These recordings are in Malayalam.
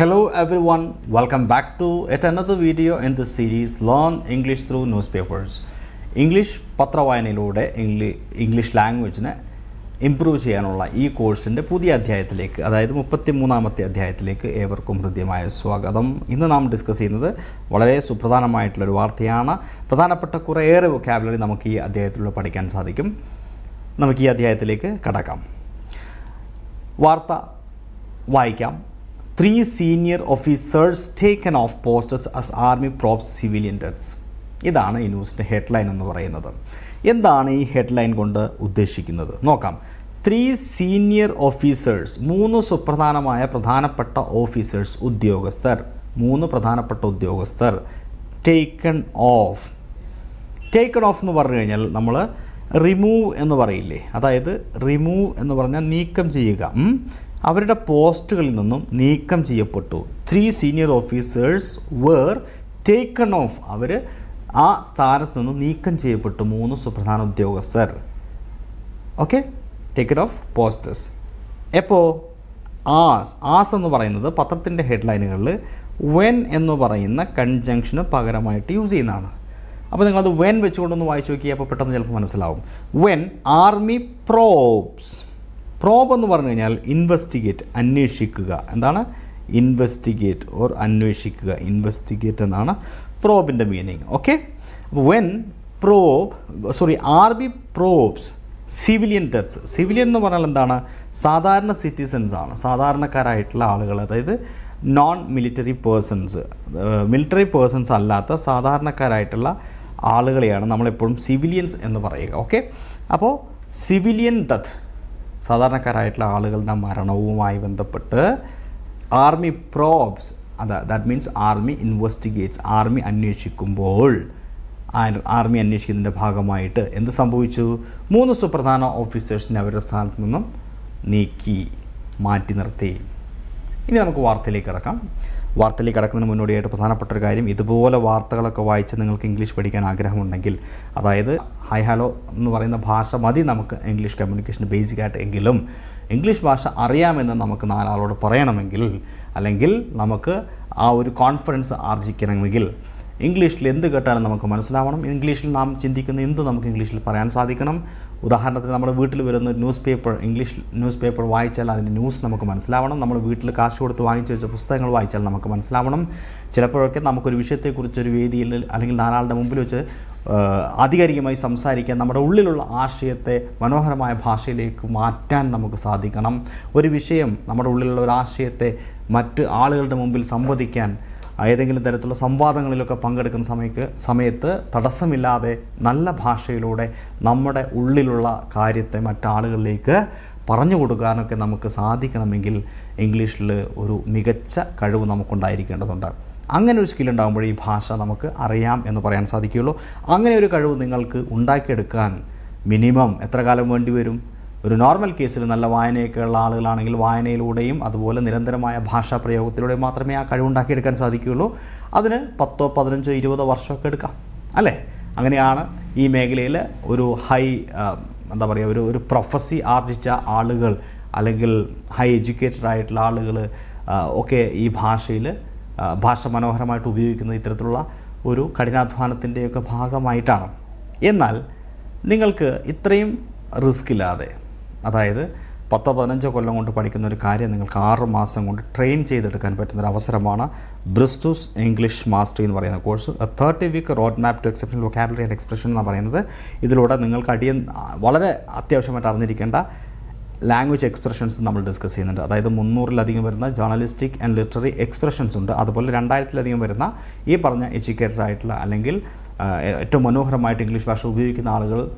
Hello everyone, welcome back to yet another video in the series Learn English through Newspapers. English പത്രവായനയിലൂടെ English English ലാംഗ്വേജിനെ ഇമ്പ്രൂവ് ചെയ്യാനുള്ള ഈ കോഴ്സിന്റെ പുതിയ അധ്യായത്തിലേക്ക് അതായത് മുപ്പത്തി മൂന്നാമത്തെ അധ്യായത്തിലേക്ക് ഏവർക്കും ഹൃദ്യമായ സ്വാഗതം. ഇന്ന് നാം ഡിസ്കസ് ചെയ്യുന്നത് വളരെ സുപ്രധാനമായിട്ടുള്ളൊരു വാർത്തയാണ്. പ്രധാനപ്പെട്ട കുറേയേറെ വൊക്കാബുലറി നമുക്ക് ഈ അധ്യായത്തിലൂടെ പഠിക്കാൻ സാധിക്കും. നമുക്ക് ഈ അധ്യായത്തിലേക്ക് കടക്കാം. വാർത്ത വായിക്കാം. Three senior officers taken off posters as army props civilian deaths ഇതാണ് ഈ ന്യൂസിന്റെ ഹെഡ്ലൈൻ എന്ന് പറയുന്നത്. എന്താണ് ഈ ഹെഡ്ലൈൻ കൊണ്ട് ഉദ്ദേശിക്കുന്നത്? നോക്കാം. ത്രീ സീനിയർ ഓഫീസേഴ്സ് മൂന്ന് സുപ്രധാനമായ പ്രധാനപ്പെട്ട ഓഫീസേഴ്സ് ഉദ്യോഗസ്ഥർ. മൂന്ന് പ്രധാനപ്പെട്ട ഉദ്യോഗസ്ഥർ. ടേക്കൺ ഓഫ് ടേക്കൺ ഓഫ് എന്ന് പറഞ്ഞു കഴിഞ്ഞാൽ നമ്മൾ റിമൂവ് എന്ന് പറയില്ലേ? അതായത് റിമൂവ് എന്ന് പറഞ്ഞാൽ നീക്കം ചെയ്യുക. അവരുടെ പോസ്റ്റുകളിൽ നിന്നും നീക്കം ചെയ്യപ്പെട്ടു. Three senior officers were taken off അവർ ആ സ്ഥാനത്ത് നിന്നും നീക്കം ചെയ്യപ്പെട്ടു. മൂന്ന് സുപ്രധാന ഉദ്യോഗസ്ഥർ. ഓക്കെ ടേക്കൺ ഓഫ് പോസ്റ്റേഴ്സ് എപ്പോൾ ആസ്. ആസ് എന്ന് പറയുന്നത് പത്രത്തിന്റെ ഹെഡ്ലൈനുകളിൽ വെൻ എന്ന് പറയുന്ന കൺജങ്ഷന് പകരമായിട്ട് യൂസ് ചെയ്യുന്നതാണ്. അപ്പോൾ നിങ്ങളത് വെൻ വെച്ചുകൊണ്ടൊന്ന് വായിച്ചു നോക്കിയപ്പോൾ പെട്ടെന്ന് ചിലപ്പോൾ മനസ്സിലാവും. വെൻ ആർമി പ്രോബ്സ് പ്രോബ് എന്ന് പറഞ്ഞു കഴിഞ്ഞാൽ ഇൻവെസ്റ്റിഗേറ്റ് അന്വേഷിക്കുക. എന്താണ്? ഇൻവെസ്റ്റിഗേറ്റ് ഓർ അന്വേഷിക്കുക. ഇൻവെസ്റ്റിഗേറ്റ് എന്നാണ് പ്രോബിന്റെ meaning okay when probe sorry are be probes civilian deaths civilian എന്ന് പറഞ്ഞാൽ എന്താണ്? സാധാരണ സിറ്റിസൻസ് ആണ്. സാധാരണക്കാരായിട്ടുള്ള ആളുകൾ അതായത് non military persons military persons അല്ലാത്ത സാധാരണക്കാരായിട്ടുള്ള ആളുകളെയാണ് നമ്മളെപ്പോഴും സിവിലിയൻസ് എന്ന് പറയുക. ഓക്കെ അപ്പോൾ സിവിലിയൻ ഡെത്ത് സാധാരണക്കാരായിട്ടുള്ള ആളുകളുടെ മരണവുമായി ബന്ധപ്പെട്ട് ആർമി പ്രോബ്സ് അത് that means army investigates army അന്വേഷിക്കുമ്പോൾ army അന്വേഷിക്കുന്നതിന്റെ ഭാഗമായിട്ട് എന്ത് സംഭവിച്ചു? മൂന്ന് സുപ്രധാന ഓഫീസേഴ്സിനെ അവരുടെ സ്ഥാനത്ത് നിന്നും നീക്കി മാറ്റി നിർത്തി. ഇനി നമുക്ക് വാർത്തയിലേക്ക് കിടക്കാം. വാർത്തയിലേക്ക് കിടക്കുന്നതിന് മുന്നോടിയായിട്ട് പ്രധാനപ്പെട്ട ഒരു കാര്യം ഇതുപോലെ വാർത്തകളൊക്കെ വായിച്ച് നിങ്ങൾക്ക് ഇംഗ്ലീഷ് പഠിക്കാൻ ആഗ്രഹമുണ്ടെങ്കിൽ അതായത് ഹൈ ഹലോ എന്ന് പറയുന്ന ഭാഷ മതി നമുക്ക് ഇംഗ്ലീഷ് കമ്മ്യൂണിക്കേഷൻ ബേസിക് ആയിട്ട് എങ്കിലും ഇംഗ്ലീഷ് ഭാഷ അറിയാമെന്ന് നമുക്ക് നാലാളോട് പറയണമെങ്കിൽ അല്ലെങ്കിൽ നമുക്ക് ആ ഒരു കോൺഫിഡൻസ് ആർജിക്കണമെങ്കിൽ ഇംഗ്ലീഷിൽ എന്ത് കേട്ടാലും നമുക്ക് മനസ്സിലാവണം. ഇംഗ്ലീഷിൽ നാം ചിന്തിക്കുന്ന എന്ത് നമുക്ക് ഇംഗ്ലീഷിൽ പറയാൻ സാധിക്കണം. ഉദാഹരണത്തിന് നമ്മുടെ വീട്ടിൽ വരുന്ന newspaper English newspaper വായിച്ചാൽ അതിന്റെ ന്യൂസ് നമുക്ക് മനസ്സിലാവണം. നമ്മൾ വീട്ടിൽ കാശ് കൊടുത്ത് വാങ്ങിച്ചു വെച്ച പുസ്തകങ്ങൾ വായിച്ചാൽ നമുക്ക് മനസ്സിലാവണം. ചിലപ്പോഴൊക്കെ നമുക്കൊരു വിഷയത്തെക്കുറിച്ചൊരു വേദിയിൽ അല്ലെങ്കിൽ നാലാളുടെ മുമ്പിൽ വെച്ച് ആധികാരികമായി സംസാരിക്കാൻ നമ്മുടെ ഉള്ളിലുള്ള ആശയത്തെ മനോഹരമായ ഭാഷയിലേക്ക് മാറ്റാൻ നമുക്ക് സാധിക്കണം. ഒരു വിഷയം നമ്മുടെ ഉള്ളിലുള്ള ഒരു ആശയത്തെ മറ്റ് ആളുകളുടെ മുമ്പിൽ സംവദിക്കാൻ ഏതെങ്കിലും തരത്തിലുള്ള സംവാദങ്ങളിലൊക്കെ പങ്കെടുക്കുന്ന സമയത്ത് സമയത്ത് തടസ്സമില്ലാതെ നല്ല ഭാഷയിലൂടെ നമ്മുടെ ഉള്ളിലുള്ള കാര്യത്തെ മറ്റാളുകളിലേക്ക് പറഞ്ഞു കൊടുക്കാനൊക്കെ നമുക്ക് സാധിക്കണമെങ്കിൽ ഇംഗ്ലീഷിൽ ഒരു മികച്ച കഴിവ് നമുക്കുണ്ടായിരിക്കേണ്ടതുണ്ട്. അങ്ങനെ ഒരു സ്കിൽ ഉണ്ടാകുമ്പോൾ ഈ ഭാഷ നമുക്ക് അറിയാം എന്ന് പറയാൻ സാധിക്കുകയുള്ളൂ. അങ്ങനെ ഒരു കഴിവ് നിങ്ങൾക്ക് ഉണ്ടാക്കിയെടുക്കാൻ മിനിമം എത്ര കാലം വേണ്ടി വരും? ഒരു നോർമൽ കേസിൽ നല്ല വായനയൊക്കെ ഉള്ള ആളുകളാണെങ്കിൽ വായനയിലൂടെയും അതുപോലെ നിരന്തരമായ ഭാഷാ പ്രയോഗത്തിലൂടെയും മാത്രമേ ആ കഴിവുണ്ടാക്കിയെടുക്കാൻ സാധിക്കുകയുള്ളൂ. അതിന് പത്തോ പതിനഞ്ചോ ഇരുപതോ വർഷമൊക്കെ എടുക്കാം അല്ലേ? അങ്ങനെയാണ് ഈ മേഖലയിൽ ഒരു ഹൈ എന്താ പറയുക ഒരു ഒരു പ്രൊഫസി ആർജിച്ച ആളുകൾ അല്ലെങ്കിൽ ഹൈ എഡ്യൂക്കേറ്റഡ് ആയിട്ടുള്ള ആളുകൾ ഒക്കെ ഈ ഭാഷയിൽ ഭാഷ മനോഹരമായിട്ട് ഉപയോഗിക്കുന്ന ഇത്തരത്തിലുള്ള ഒരു കഠിനാധ്വാനത്തിന്റെയൊക്കെ ഭാഗമായിട്ടാണ്. എന്നാൽ നിങ്ങൾക്ക് ഇത്രയും റിസ്ക് ഇല്ലാതെ അതായത് പത്തോ പതിനഞ്ചോ കൊല്ലം കൊണ്ട് പഠിക്കുന്ന ഒരു കാര്യം നിങ്ങൾക്ക് ആറ് മാസം കൊണ്ട് ട്രെയിൻ ചെയ്തെടുക്കാൻ പറ്റുന്ന ഒരു അവസരമാണ് ബ്രിസ്റ്റൂസ് ഇംഗ്ലീഷ് മാസ്റ്ററി എന്ന് പറയുന്ന course thirty week road map to exceptional vocabulary and expression എന്ന് പറയുന്നത്. ഇതിലൂടെ നിങ്ങൾക്ക് അടിയൻ വളരെ അത്യാവശ്യമായിട്ട് അറിഞ്ഞിരിക്കേണ്ട ലാംഗ്വേജ് എക്സ്പ്രഷൻസ് നമ്മൾ ഡിസ്കസ് ചെയ്യുന്നുണ്ട്. അതായത് മുന്നൂറിലധികം വരുന്ന ജേർണലിസ്റ്റിക് ആൻഡ് ലിറ്റററി എക്സ്പ്രഷൻസ് ഉണ്ട്. അതുപോലെ രണ്ടായിരത്തിലധികം വരുന്ന ഈ പറഞ്ഞ എഡ്യൂക്കേറ്റഡ് ആയിട്ടുള്ള അല്ലെങ്കിൽ ഏറ്റവും മനോഹരമായിട്ട് ഇംഗ്ലീഷ് ഭാഷ ഉപയോഗിക്കുന്ന ആളുകൾ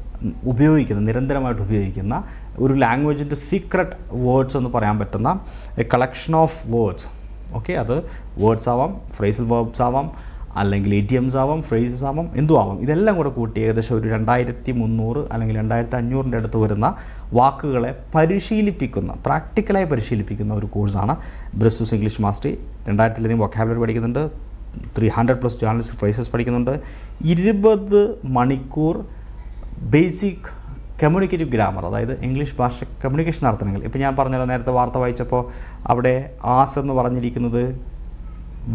ഉപയോഗിക്കുന്ന നിരന്തരമായിട്ട് ഉപയോഗിക്കുന്ന ഒരു ലാംഗ്വേജിന്റെ സീക്രട്ട് വേർഡ്സ് എന്ന് പറയാൻ പറ്റുന്ന a collection of words okay അത് വേർഡ്സ് ആവാം ഫ്രേസൽ വേർബ്സ് ആവാം അല്ലെങ്കിൽ ഇഡിയംസ് ആവാം ഫ്രേസസ് ആവാം എന്തു ആവാം. ഇതെല്ലാം കൂടെ കൂട്ടി ഏകദേശം ഒരു രണ്ടായിരത്തി മുന്നൂറ് അല്ലെങ്കിൽ രണ്ടായിരത്തി അഞ്ഞൂറിന്റെ അടുത്ത് വരുന്ന വാക്കുകളെ പരിശീലിപ്പിക്കുന്ന പ്രാക്ടിക്കലായി പരിശീലിപ്പിക്കുന്ന ഒരു കോഴ്സാണ് ബ്രസ്സസ് ഇംഗ്ലീഷ് മാസ്റ്ററി രണ്ടായിരത്തിലധികം വൊക്കാബുലറി പഠിക്കുന്നുണ്ട്. Three hundred plus journalist phrases പഠിക്കുന്നുണ്ട്. ഇരുപത് മണിക്കൂർ ബേസിക് കമ്മ്യൂണിക്കേറ്റീവ് ഗ്രാമർ അതായത് ഇംഗ്ലീഷ് ഭാഷ കമ്മ്യൂണിക്കേഷൻ നടത്തണമെങ്കിൽ. ഇപ്പോൾ ഞാൻ പറഞ്ഞല്ലോ നേരത്തെ വാർത്ത വായിച്ചപ്പോൾ അവിടെ ആസ് എന്ന് പറഞ്ഞിരിക്കുന്നത്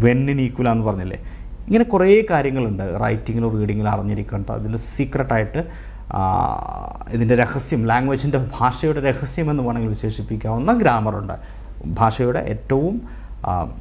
വെന്നിന് ഈക്വൽ എന്ന് പറഞ്ഞില്ലേ? ഇങ്ങനെ കുറേ കാര്യങ്ങളുണ്ട് റൈറ്റിങ്ങിലും റീഡിങ്ങിലും അറിഞ്ഞിരിക്കേണ്ട. അതിന്റെ സീക്രട്ടായിട്ട് ഇതിന്റെ രഹസ്യം ലാംഗ്വേജിന്റെ ഭാഷയുടെ രഹസ്യം എന്ന് വേണമെങ്കിൽ വിശേഷിപ്പിക്കാവുന്ന ഗ്രാമറുണ്ട് ഭാഷയുടെ ഏറ്റവും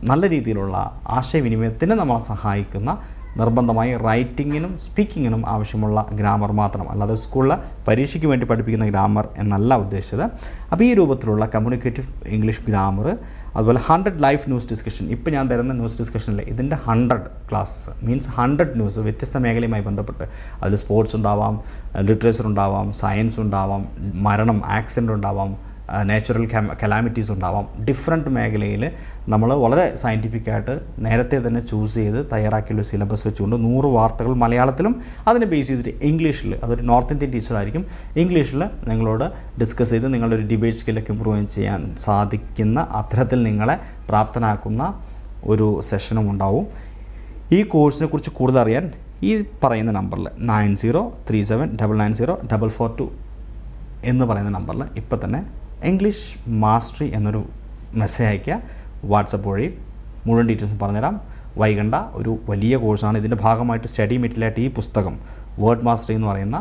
നല്ല രീതിയിലുള്ള ആശയവിനിമയത്തിന് നമ്മളെ സഹായിക്കുന്ന നിർബന്ധമായി റൈറ്റിങ്ങിനും സ്പീക്കിങ്ങിനും ആവശ്യമുള്ള ഗ്രാമർ മാത്രം. അല്ലാതെ സ്കൂളിലെ പരീക്ഷയ്ക്ക് വേണ്ടി പഠിപ്പിക്കുന്ന ഗ്രാമർ എന്നല്ല ഉദ്ദേശിച്ചത്. അപ്പോൾ ഈ രൂപത്തിലുള്ള കമ്മ്യൂണിക്കേറ്റീവ് ഇംഗ്ലീഷ് ഗ്രാമർ അതുപോലെ ഹൺഡ്രഡ് ലൈഫ് ന്യൂസ് ഡിസ്കഷൻ ഇപ്പോൾ ഞാൻ തരുന്ന ന്യൂസ് ഡിസ്കഷനിൽ ഇതിന്റെ hundred classes means hundred news വ്യത്യസ്ത മേഖലയുമായി ബന്ധപ്പെട്ട്. അതിൽ സ്പോർട്സ് ഉണ്ടാവാം ലിറ്ററേച്ചർ ഉണ്ടാവാം സയൻസ് ഉണ്ടാവാം മരണം ആക്സിഡന്റ് ഉണ്ടാവാം നാച്ചുറൽ കലാമിറ്റീസ് ഉണ്ടാവാം. ഡിഫറെന്റ് മേഖലയിൽ നമ്മൾ വളരെ സയന്റിഫിക്കായിട്ട് നേരത്തെ തന്നെ ചൂസ് ചെയ്ത് തയ്യാറാക്കിയുള്ള സിലബസ് വെച്ചുകൊണ്ട് നൂറ് വാർത്തകൾ മലയാളത്തിലും അതിനെ ബേസ് ചെയ്തിട്ട് ഇംഗ്ലീഷിൽ അതൊരു നോർത്ത് ഇന്ത്യൻ ടീച്ചറായിരിക്കും ഇംഗ്ലീഷിൽ നിങ്ങളോട് ഡിസ്കസ് ചെയ്ത് നിങ്ങളുടെ ഒരു ഡിബേറ്റ് സ്കില്ലൊക്കെ ഇമ്പ്രൂവ് ചെയ്യാൻ സാധിക്കുന്ന അത്തരത്തിൽ നിങ്ങളെ പ്രാപ്തനാക്കുന്ന ഒരു സെഷനും ഉണ്ടാവും. ഈ കോഴ്സിനെ കുറിച്ച് കൂടുതൽ അറിയാൻ ഈ പറയുന്ന നമ്പറിൽ nine zero three seven double nine zero double four two എന്ന് പറയുന്ന നമ്പറിൽ ഇപ്പോൾ തന്നെ ഇംഗ്ലീഷ് മാസ്റ്ററി എന്നൊരു മെസ്സേജ് അയയ്ക്കുക. വാട്സപ്പ് വഴി മുഴുവൻ ഡീറ്റെയിൽസും പറഞ്ഞുതരാം. വൈകണ്ട ഒരു വലിയ കോഴ്സാണ് ഇതിന്റെ ഭാഗമായിട്ട് സ്റ്റഡി മെറ്റീരിയലായിട്ട് ഈ പുസ്തകം വേർഡ് മാസ്റ്ററി എന്ന് പറയുന്ന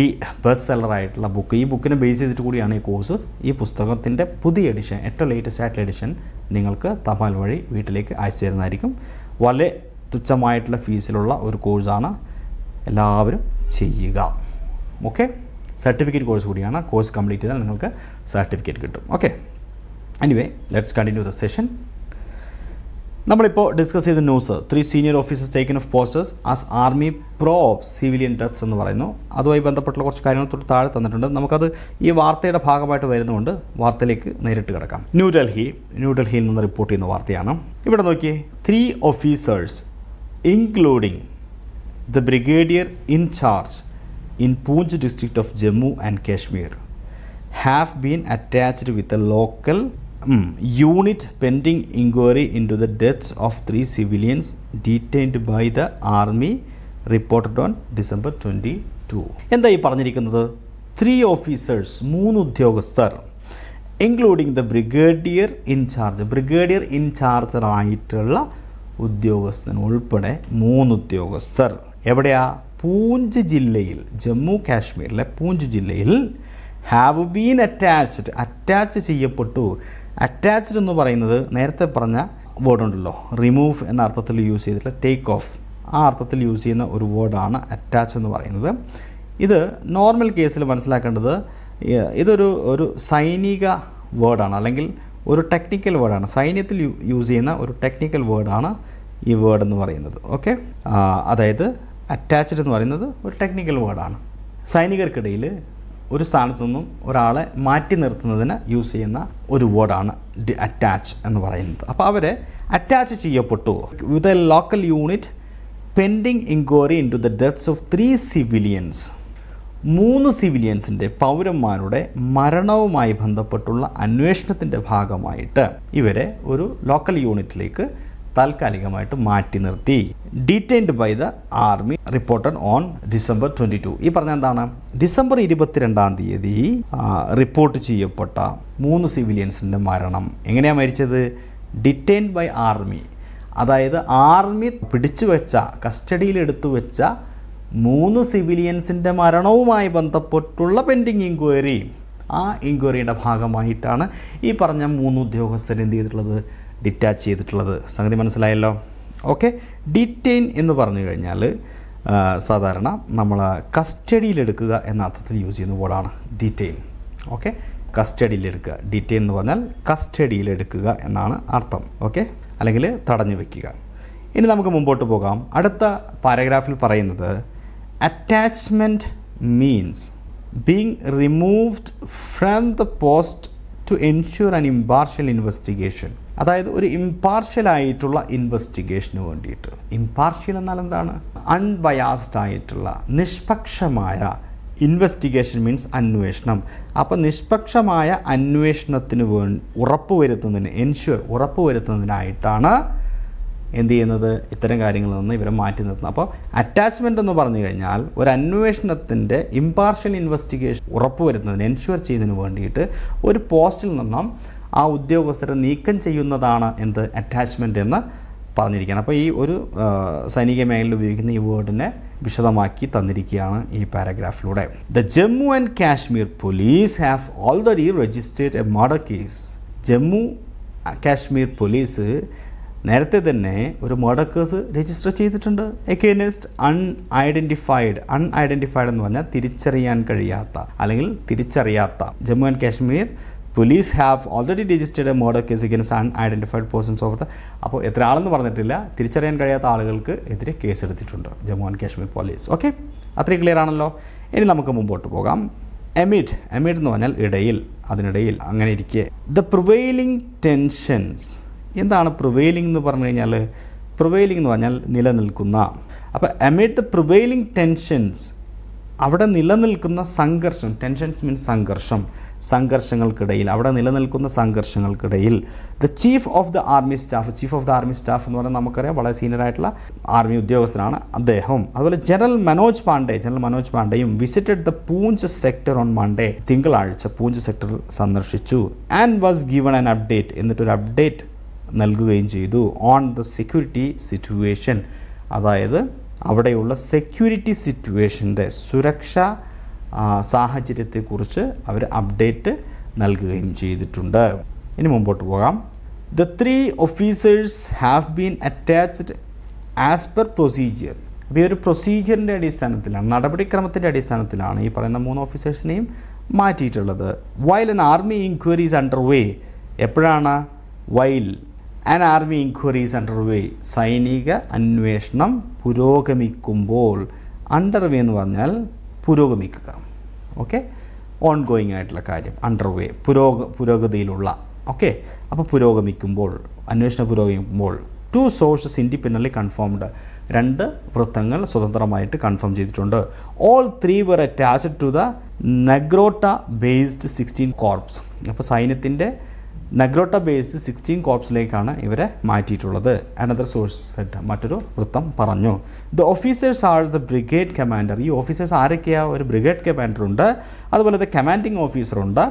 ഈ ബെസ്റ്റ് സെല്ലറായിട്ടുള്ള ബുക്ക് ഈ ബുക്കിനെ ബേസ് ചെയ്തിട്ട് കൂടിയാണ് ഈ കോഴ്സ് ഈ പുസ്തകത്തിന്റെ പുതിയ എഡിഷൻ ഏറ്റവും ലേറ്റസ്റ്റ് ആയിട്ടുള്ള എഡിഷൻ നിങ്ങൾക്ക് തപാൽ വഴി വീട്ടിലേക്ക് അയച്ചു തരുന്നതായിരിക്കും. വളരെ തുച്ഛമായിട്ടുള്ള ഫീസിലുള്ള ഒരു കോഴ്സാണ് എല്ലാവരും ചെയ്യുക. ഓക്കെ സർട്ടിഫിക്കറ്റ് കോഴ്സ് കൂടിയാണ്. കോഴ്സ് കംപ്ലീറ്റ് ചെയ്താൽ നിങ്ങൾക്ക് സർട്ടിഫിക്കറ്റ് കിട്ടും. Okay. Anyway let's continue the session നമ്മളിപ്പോൾ ഡിസ്കസ് ചെയ്ത news three senior officers taken off posters as army probe civilian deaths എന്ന് പറയുന്നു. അതുമായി ബന്ധപ്പെട്ടുള്ള കുറച്ച് കാര്യങ്ങൾ തൊട്ട് താഴെ തന്നിട്ടുണ്ട്. നമുക്കത് ഈ വാർത്തയുടെ ഭാഗമായിട്ട് വരുന്നതുകൊണ്ട് വാർത്തയിലേക്ക് നേരിട്ട് കിടക്കാം. ന്യൂഡൽഹി ന്യൂഡൽഹിയിൽ നിന്ന് റിപ്പോർട്ട് ചെയ്യുന്ന വാർത്തയാണ്. ഇവിടെ നോക്കിയേ three officers including the brigadier incharge in Poonch district of Jammu and Kashmir have been attached with a local mm, unit pending inquiry into the deaths of three civilians detained by the army reported on December 22. എന്താ ഈ പറഞ്ഞിരിക്കുന്നത് ത്രീ ഓഫീസേഴ്സ് മൂന്ന് ഉദ്യോഗസ്ഥർ including the brigadier in charge brigadier in charger ആയിട്ടുള്ള ഉദ്യോഗസ്ഥൻ ഉൾപ്പെടെ മൂന്ന് ഉദ്യോഗസ്ഥർ എവിടെയാ പൂഞ്ച് ജില്ലയിൽ ജമ്മു കാശ്മീരിലെ പൂഞ്ച് ജില്ലയിൽ ഹാവ് ബീൻ അറ്റാച്ച്ഡ് അറ്റാച്ച് ചെയ്യപ്പെട്ടു. അറ്റാച്ച്ഡ് എന്ന് പറയുന്നത് നേരത്തെ പറഞ്ഞ വേർഡുണ്ടല്ലോ റിമൂവ് എന്ന അർത്ഥത്തിൽ യൂസ് ചെയ്തിട്ടുള്ള ടേക്ക് ഓഫ് ആ അർത്ഥത്തിൽ യൂസ് ചെയ്യുന്ന ഒരു വേർഡാണ് അറ്റാച്ച് എന്ന് പറയുന്നത്. ഇത് നോർമൽ കേസിൽ മനസ്സിലാക്കേണ്ടത് ഇതൊരു ഒരു സൈനിക വേർഡാണ് അല്ലെങ്കിൽ ഒരു ടെക്നിക്കൽ വേർഡാണ് സൈന്യത്തിൽ യൂസ് ചെയ്യുന്ന ഒരു ടെക്നിക്കൽ വേർഡാണ് ഈ വേർഡ് എന്ന് പറയുന്നത്. ഓക്കെ അതായത് അറ്റാച്ച്ഡ് എന്ന് പറയുന്നത് ഒരു ടെക്നിക്കൽ വേർഡാണ് സൈനികർക്കിടയിൽ ഒരു സ്ഥാനത്തു നിന്നും ഒരാളെ മാറ്റി നിർത്തുന്നതിന് യൂസ് ചെയ്യുന്ന ഒരു വേർഡാണ് ഡി അറ്റാച്ച് എന്ന് പറയുന്നത്. അപ്പോൾ അവരെ അറ്റാച്ച് ചെയ്യപ്പെട്ടു. With a local unit pending inquiry into the deaths of three civilians മൂന്ന് സിവിലിയൻസിന്റെ പൗരന്മാരുടെ മരണവുമായി ബന്ധപ്പെട്ടുള്ള അന്വേഷണത്തിന്റെ ഭാഗമായിട്ട് ഇവരെ ഒരു ലോക്കൽ യൂണിറ്റിലേക്ക് താൽക്കാലികമായിട്ട് മാറ്റി നിർത്തി. Detained by the army reported on December twenty two ഈ പറഞ്ഞ എന്താണ്? ഡിസംബർ ഇരുപത്തിരണ്ടാം തീയതി റിപ്പോർട്ട് ചെയ്യപ്പെട്ട മൂന്ന് സിവിലിയൻസിന്റെ മരണം. എങ്ങനെയാണ് മരിച്ചത്? ഡിറ്റെയിൻഡ് ബൈ ആർമി അതായത് ആർമി പിടിച്ചു വെച്ച കസ്റ്റഡിയിൽ എടുത്തു വെച്ച മൂന്ന് സിവിലിയൻസിന്റെ മരണവുമായി ബന്ധപ്പെട്ടുള്ള പെൻഡിങ് ഇൻക്വയറി ആ ഇൻക്വയറിയുടെ ഭാഗമായിട്ടാണ് ഈ പറഞ്ഞ മൂന്ന് ഉദ്യോഗസ്ഥർ എന്ത് ചെയ്തിട്ടുള്ളത്? ഡിറ്റാച്ച് ചെയ്തിട്ടുള്ളത്. സംഗതി മനസ്സിലായല്ലോ? ഓക്കെ. ഡിറ്റെയിൻ എന്ന് പറഞ്ഞു കഴിഞ്ഞാൽ സാധാരണ നമ്മൾ കസ്റ്റഡിയിലെടുക്കുക എന്ന അർത്ഥത്തിൽ യൂസ് ചെയ്യുന്ന വേർഡാണ് ഡീറ്റെയിൻ. ഓക്കെ. കസ്റ്റഡിയിലെടുക്കുക ഡിറ്റെയിൻ എന്ന് പറഞ്ഞാൽ കസ്റ്റഡിയിലെടുക്കുക എന്നാണ് അർത്ഥം. ഓക്കെ. അല്ലെങ്കിൽ തടഞ്ഞു വയ്ക്കുക ഇനി നമുക്ക് മുമ്പോട്ട് പോകാം. അടുത്ത പാരഗ്രാഫിൽ പറയുന്നത് attachment means being removed from the post to ensure an impartial investigation അതായത് ഒരു ഇമ്പാർഷ്യലായിട്ടുള്ള ഇൻവെസ്റ്റിഗേഷന് വേണ്ടിയിട്ട്. ഇമ്പാർഷ്യൽ എന്നാൽ എന്താണ്? അൺബയാസ്ഡ് ആയിട്ടുള്ള നിഷ്പക്ഷമായ ഇൻവെസ്റ്റിഗേഷൻ മീൻസ് അന്വേഷണം. അപ്പോൾ നിഷ്പക്ഷമായ അന്വേഷണത്തിന് വേ ഉറപ്പുവരുത്തുന്നതിന് ഉറപ്പ് ഉറപ്പുവരുത്തുന്നതിനായിട്ടാണ് എന്ത് ചെയ്യുന്നത്? ഇത്തരം കാര്യങ്ങളിൽ നിന്ന് ഇവരെ മാറ്റി നിർത്തുന്നത്. അപ്പോൾ അറ്റാച്ച്മെന്റ് എന്ന് പറഞ്ഞു കഴിഞ്ഞാൽ ഒരു അന്വേഷണത്തിന്റെ ഇമ്പാർഷ്യൽ ഇൻവെസ്റ്റിഗേഷൻ ഉറപ്പുവരുത്തുന്നതിന് എൻഷുവർ ചെയ്യുന്നതിന് വേണ്ടിയിട്ട് ഒരു പോസ്റ്റിൽ നിന്നും ആ ഉദ്യോഗസ്ഥരെ നീക്കം ചെയ്യുന്നതാണ് എന്ത് അറ്റാച്ച്മെന്റ് എന്ന് പറഞ്ഞിരിക്കുകയാണ്. അപ്പോൾ ഈ ഒരു സൈനിക മേഖലയിൽ ഉപയോഗിക്കുന്ന ഈ വേർഡിനെ വിശദമാക്കി തന്നിരിക്കുകയാണ് ഈ പാരഗ്രാഫിലൂടെ. The Jammu and Kashmir police have already registered a murder case Jammu Kashmir police നേരത്തെ തന്നെ ഒരു മർഡർ കേസ് രജിസ്റ്റർ ചെയ്തിട്ടുണ്ട്. എഗെയിൻസ്റ്റ് അൺ ഐഡന്റിഫൈഡ് എന്ന് പറഞ്ഞാൽ തിരിച്ചറിയാൻ കഴിയാത്ത അല്ലെങ്കിൽ തിരിച്ചറിയാത്ത. Jammu and Kashmir police have already registered a murder case against unidentified persons of the അപ്പോൾ എത്ര ആളെന്ന് പറഞ്ഞിട്ടില്ല. തിരിച്ചറിയാൻ കഴിയാത്ത ആളുകൾക്ക് എതിരെ കേസ് എടുത്തിട്ടുണ്ട്. Jammu and Kashmir police okay അത്രയും ക്ലിയർ ആണല്ലോ. ഇനി നമുക്ക് മുമ്പോട്ട് പോകാം. എമിഡ് എമിഡ് എന്ന് പറഞ്ഞാൽ ഇടയിൽ അതിനിടയിൽ അങ്ങനെ ഇരിക്കെ. ദ പ്രിവെയിലിംഗ് ടെൻഷൻസ് എന്താണ് പ്രിവെയിലിംഗ് എന്ന് പറഞ്ഞു കഴിഞ്ഞാൽ പ്രിവെയിലിംഗ് എന്ന് പറഞ്ഞാൽ നിലനിൽക്കുന്ന. അപ്പോൾ എമിഡ് ദ പ്രിവെയിലിംഗ് ടെൻഷൻസ് അവിടെ നിലനിൽക്കുന്ന സംഘർഷം ടെൻഷൻസ് മീൻസ് സംഘർഷം. സംഘർഷങ്ങൾക്കിടയിൽ അവിടെ നിലനിൽക്കുന്ന സംഘർഷങ്ങൾക്കിടയിൽ the chief of the army staff chief of the army staff എന്ന് പറഞ്ഞാൽ നമുക്കറിയാം വളരെ സീനിയർ ആയിട്ടുള്ള ആർമി ഉദ്യോഗസ്ഥനാണ് അദ്ദേഹം. അതുപോലെ general Manoj Pandey general Manoj പാണ്ഡെയും visited the Poonch sector on Monday തിങ്കളാഴ്ച പൂഞ്ച് സെക്ടർ സന്ദർശിച്ചു. And was given an update എന്നിട്ടൊരു അപ്ഡേറ്റ് നൽകുകയും ചെയ്തു ഓൺ ദ സെക്യൂരിറ്റി സിറ്റുവേഷൻ അതായത് അവിടെയുള്ള സെക്യൂരിറ്റി സിറ്റുവേഷന്റെ സുരക്ഷാ സാഹചര്യത്തെക്കുറിച്ച് അവർ അപ്ഡേറ്റ് നൽകുകയും ചെയ്തിട്ടുണ്ട്. ഇനി മുമ്പോട്ട് പോകാം. The three officers have been attached as per procedure അപ്പോൾ ഈ ഒരു പ്രൊസീജിയറിന്റെ അടിസ്ഥാനത്തിലാണ് നടപടിക്രമത്തിന്റെ അടിസ്ഥാനത്തിലാണ് ഈ പറയുന്ന മൂന്ന് ഓഫീസേഴ്സിനെയും മാറ്റിയിട്ടുള്ളത്. While an army inquiries under way എപ്പോഴാണ്? While an army inquiries under way സൈനിക അന്വേഷണം പുരോഗമിക്കുമ്പോൾ അണ്ടർ വേ എന്ന് പറഞ്ഞാൽ പുരോഗമിക്കുക. ഓക്കെ ഓൺ ഗോയിങ് ആയിട്ടുള്ള കാര്യം അണ്ടർവേ പുരോഗ പുരോഗതിയിലുള്ള. ഓക്കെ അപ്പോൾ പുരോഗമിക്കുമ്പോൾ അന്വേഷണം പുരോഗമിക്കുമ്പോൾ ടു സോഴ്സസ് ഇൻഡിപെൻഡന്റ്ലി കൺഫേംഡ് രണ്ട് വൃത്തങ്ങൾ സ്വതന്ത്രമായിട്ട് കൺഫേം ചെയ്തിട്ടുണ്ട്. All three were attached to the Nagrota based sixteen corps അപ്പോൾ സൈന്യത്തിന്റെ നഗ്രോട്ട ബേസ്ഡ് സിക്സ്റ്റീൻ കോർപ്സിലേക്കാണ് ഇവരെ മാറ്റിയിട്ടുള്ളത്. അനദർ സോഴ്സ് സെറ്റ് മറ്റൊരു വൃത്തം പറഞ്ഞു. The officers are the brigade commander ഈ ഓഫീസേഴ്സ് ആരൊക്കെയാണ് ഒരു ബ്രിഗേഡ് കമാൻഡർ ഉണ്ട്. അതുപോലെ the commanding ഓഫീസറുണ്ട്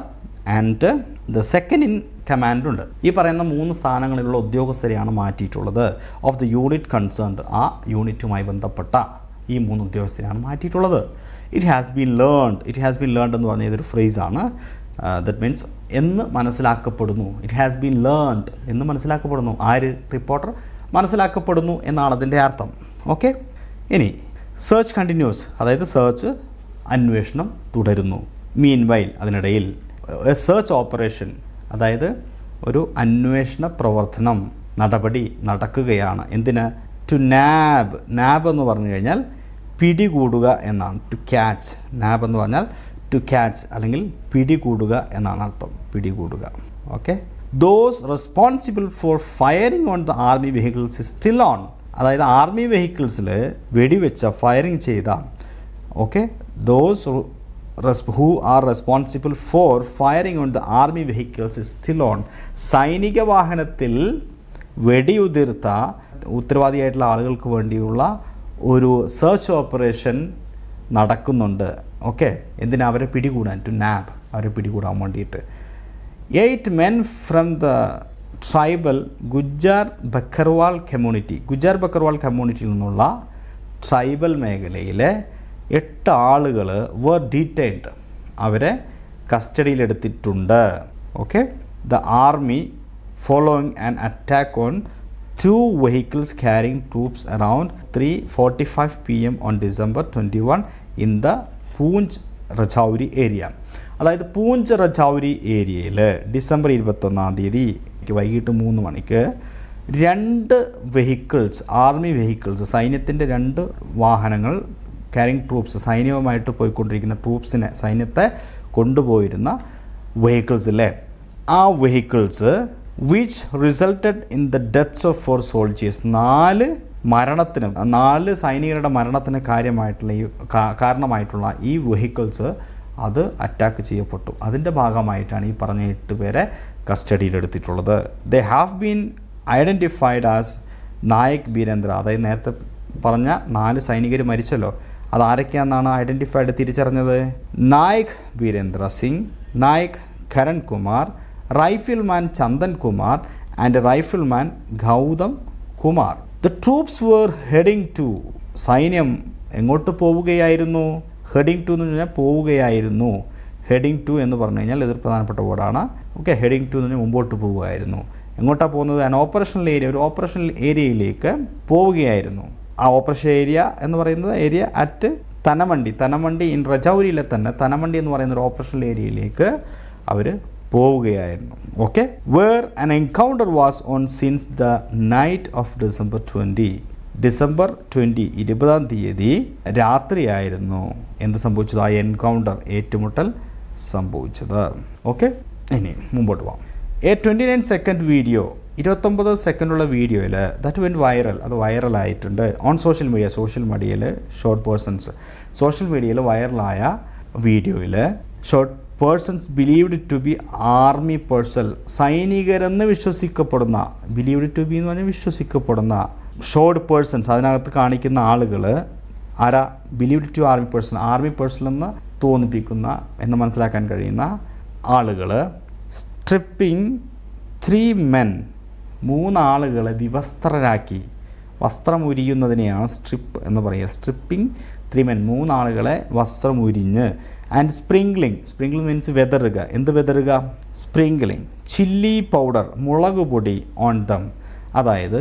and the second in command ഉണ്ട്. ഈ പറയുന്ന മൂന്ന് സ്ഥാനങ്ങളിലുള്ള ഉദ്യോഗസ്ഥരെയാണ് മാറ്റിയിട്ടുള്ളത്. ഓഫ് ദ യൂണിറ്റ് കൺസേൺഡ് ആ യൂണിറ്റുമായി ബന്ധപ്പെട്ട ഈ മൂന്ന് ഉദ്യോഗസ്ഥരെയാണ് മാറ്റിയിട്ടുള്ളത്. It has been learned it has been learned എന്ന് പറഞ്ഞ ഇതൊരു ഫ്രേസാണ് ദറ്റ് മീൻസ് എന്ന് മനസ്സിലാക്കപ്പെടുന്നു. ഇറ്റ് ഹാസ് ബീൻ ലേൺഡ് എന്ന് മനസ്സിലാക്കപ്പെടുന്നു. ആര്? റിപ്പോർട്ടർ മനസ്സിലാക്കപ്പെടുന്നു എന്നാണ് അതിന്റെ അർത്ഥം. ഓക്കെ ഇനി സെർച്ച് കണ്ടിന്യൂസ് അതായത് സെർച്ച് അന്വേഷണം തുടരുന്നു. മീൻ വൈൽ അതിനിടയിൽ സെർച്ച് ഓപ്പറേഷൻ അതായത് ഒരു അന്വേഷണ പ്രവർത്തനം നടപടി നടക്കുകയാണ്. എന്തിന്? ടു നാബ് നാബ് എന്ന് പറഞ്ഞു കഴിഞ്ഞാൽ പിടികൂടുക എന്നാണ്. ടു ക്യാച്ച് നാബ് എന്ന് പറഞ്ഞാൽ ടു ക്യാച്ച് അല്ലെങ്കിൽ പിടികൂടുക എന്നാണ് അർത്ഥം. പിടികൂടുക. Okay those responsible for firing on the army vehicles still on അതായത് ആർമി വെഹിക്കിൾസിൽ വെടിവെച്ച ഫയറിംഗ് ചെയ്ത okay those who are responsible for firing on the army vehicles still on സൈനിക വാഹനത്തിൽ വെടിയുതിർത്ത ഉത്തരവാദിയായിട്ടുള്ള ആളുകൾക്ക് വേണ്ടിയുള്ള ഒരു സെർച്ച് ഓപ്പറേഷൻ നടക്കുന്നുണ്ട്. ഓക്കെ എന്തിനാ അവരെ പിടികൂടാൻ? ടു നാബ് അവരെ പിടികൂടാൻ വേണ്ടിയിട്ട്. Eight men from the tribal Gujjar Bakarwal community Gujjar Bakarwal കമ്മ്യൂണിറ്റിയിൽ നിന്നുള്ള ട്രൈബൽ മേഖലയിലെ എട്ട് ആളുകൾ വർ ഡീറ്റെയിൽഡ് അവരെ കസ്റ്റഡിയിലെടുത്തിട്ടുണ്ട് okay the army following an attack on two vehicles carrying troops around three forty five P M on December twenty one in the Poonch Rajouri area. അതായത് പൂഞ്ച് റജൌരി ഏരിയയിൽ ഡിസംബർ ഇരുപത്തൊന്നാം തീയതി വൈകിട്ട് മൂന്ന് മണിക്ക് രണ്ട് വെഹിക്കിൾസ് ആർമി വെഹിക്കിൾസ് സൈന്യത്തിന്റെ രണ്ട് വാഹനങ്ങൾ ക്യാരിങ് ട്രൂപ്സ് സൈന്യവുമായിട്ട് പോയിക്കൊണ്ടിരിക്കുന്ന ട്രൂപ്സിനെ സൈന്യത്തെ കൊണ്ടുപോയിരുന്ന വെഹിക്കിൾസ് അല്ലേ ആ vehicles which resulted in the deaths of four soldiers നാല് മരണത്തിന് നാല് സൈനികരുടെ മരണത്തിന് കാര്യമായിട്ടുള്ള ഈ കാരണമായിട്ടുള്ള ഈ വെഹിക്കിൾസ് അത് അറ്റാക്ക് ചെയ്യപ്പെട്ടു. അതിന്റെ ഭാഗമായിട്ടാണ് ഈ പറഞ്ഞ എട്ട് പേരെ കസ്റ്റഡിയിലെടുത്തിട്ടുള്ളത് they have been identified as Naik Birendra. അതായത് നേരത്തെ പറഞ്ഞ നാല് സൈനികർ മരിച്ചല്ലോ. അത് ആരൊക്കെയാണെന്നാണ് ഐഡന്റിഫൈഡ് തിരിച്ചറിഞ്ഞത്? Naik Birendra Singh Naik Karan Kumar rifleman Chandan Kumar and rifleman Gautam Kumar. The troops were heading to സൈന്യം എങ്ങോട്ട് പോവുകയായിരുന്നു? ഹെഡിങ് ടു എന്ന് പറഞ്ഞാൽ പോവുകയായിരുന്നു. ഹെഡിങ് ടു എന്ന് പറഞ്ഞു കഴിഞ്ഞാൽ ഇതൊരു പ്രധാനപ്പെട്ട വേർഡാണ് ഓക്കെ ഹെഡിങ് ടു എന്ന് പറഞ്ഞാൽ മുമ്പോട്ട് പോവുകയായിരുന്നു. എങ്ങോട്ടാണ് പോകുന്നത്? ആൻ ഓപ്പറേഷണൽ ഏരിയ ഒരു ഓപ്പറേഷണൽ ഏരിയയിലേക്ക് പോവുകയായിരുന്നു. ആ ഓപ്പറേഷൻ ഏരിയ എന്ന് പറയുന്നത് area at Thanamandi Thanamandi in റജൗരിയിലെ തന്നെ തനമണ്ടി എന്ന് പറയുന്ന ഒരു ഓപ്പറേഷണൽ ഏരിയയിലേക്ക് അവർ പോവുകയായിരുന്നു. Okay where an encounter was on since the night of December twenty December twenty ഇരുപതാം തീയതി രാത്രിയായിരുന്നു. എന്ത് സംഭവിച്ചത്? ആ എൻകൗണ്ടർ ഏറ്റുമുട്ടൽ സംഭവിച്ചത്. ഓക്കെ ഇനി മുമ്പോട്ട് പോകാം a twenty nine second video ഇരുപത്തൊമ്പത് സെക്കൻഡുള്ള വീഡിയോയിൽ ദാറ്റ് വെൻ വൈറൽ അത് വൈറലായിട്ടുണ്ട് ഓൺ സോഷ്യൽ മീഡിയ സോഷ്യൽ മീഡിയയിൽ ഷോർട്ട് പേഴ്സൺസ് സോഷ്യൽ മീഡിയയിൽ വൈറലായ വീഡിയോയിൽ showed persons believed to be army person സൈനികരെന്ന് വിശ്വസിക്കപ്പെടുന്ന ബിലീവ്ഡ് ടു ബി എന്ന് പറഞ്ഞാൽ വിശ്വസിക്കപ്പെടുന്ന ഷോർഡ് പേഴ്സൺസ് അതിനകത്ത് കാണിക്കുന്ന ആളുകൾ ആരാ? Believed to army person army person എന്ന് തോന്നിപ്പിക്കുന്ന എന്ന് മനസ്സിലാക്കാൻ കഴിയുന്ന ആളുകൾ. സ്ട്രിപ്പിംഗ് ത്രീ മെൻ മൂന്നാളുകളെ വിവസ്ത്രരാക്കി. വസ്ത്രം ഉരിയുന്നതിനെയാണ് സ്ട്രിപ്പ് എന്ന് പറയുക. സ്ട്രിപ്പിംഗ് ത്രീ മെൻ മൂന്നാളുകളെ വസ്ത്രം ഉരിഞ്ഞ്. ആൻഡ് സ്പ്രിംഗ്ലിംഗ് സ്പ്രിംഗ്ലിംഗ് മീൻസ് വെതറുക. എന്ത് വെതറുക? സ്പ്രിംഗ്ലിംഗ് ചില്ലി പൗഡർ മുളക് പൊടി ഓൺ ദം അതായത്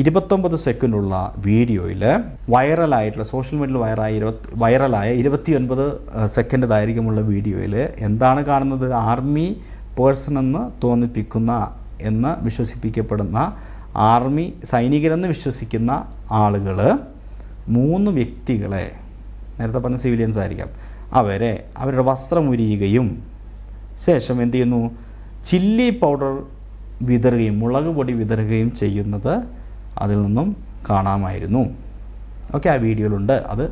ഇരുപത്തൊമ്പത് സെക്കൻഡുള്ള വീഡിയോയിൽ വൈറലായിട്ടുള്ള സോഷ്യൽ മീഡിയയിൽ വൈറായ ഇരുപത്തി വൈറലായ ഇരുപത്തി ഒൻപത് സെക്കൻഡ് ദൈർഘ്യമുള്ള വീഡിയോയിൽ എന്താണ് കാണുന്നത്? ആർമി പേഴ്സൺ എന്ന് തോന്നിപ്പിക്കുന്ന എന്ന് വിശ്വസിപ്പിക്കപ്പെടുന്ന ആർമി സൈനികരെന്ന് വിശ്വസിക്കുന്ന ആളുകൾ മൂന്ന് വ്യക്തികളെ നേരത്തെ പറഞ്ഞ സിവിലിയൻസ് ആയിരിക്കാം അവരെ അവരുടെ വസ്ത്രം ഉരിയുകയും ശേഷം എന്തു ചെയ്യുന്നു? ചില്ലി പൗഡർ വിതറുകയും മുളക് പൊടി വിതറുകയും ചെയ്യുന്നത് അതിൽ നിന്നും കാണാമായിരുന്നു. ഓക്കെ ആ വീഡിയോയിലുണ്ട്. അത്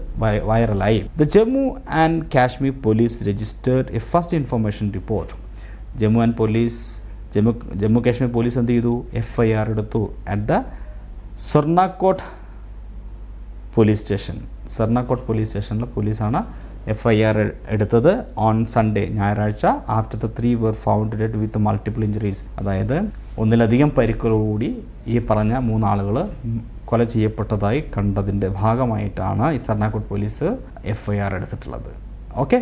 വൈറലായി. The Jammu and Kashmir police registered a first information report. Jammu and police Jammu Jammu Kashmir police എന്ത് ചെയ്തു? എഫ് ഐ ആർ എടുത്തു at the Surankote police station Surankote police സ്റ്റേഷനിലെ പോലീസാണ് എഫ് ഐ ആർ എടുത്തത് ഓൺ സൺഡേ ഞായറാഴ്ച. After the three were founded with multiple injuries അതായത് ഒന്നിലധികം പരിക്കുകളോടുകൂടി ഈ പറഞ്ഞ മൂന്നാളുകൾ കൊല ചെയ്യപ്പെട്ടതായി കണ്ടതിന്റെ ഭാഗമായിട്ടാണ് ഈ Surankote police F I R എടുത്തിട്ടുള്ളത്. Okay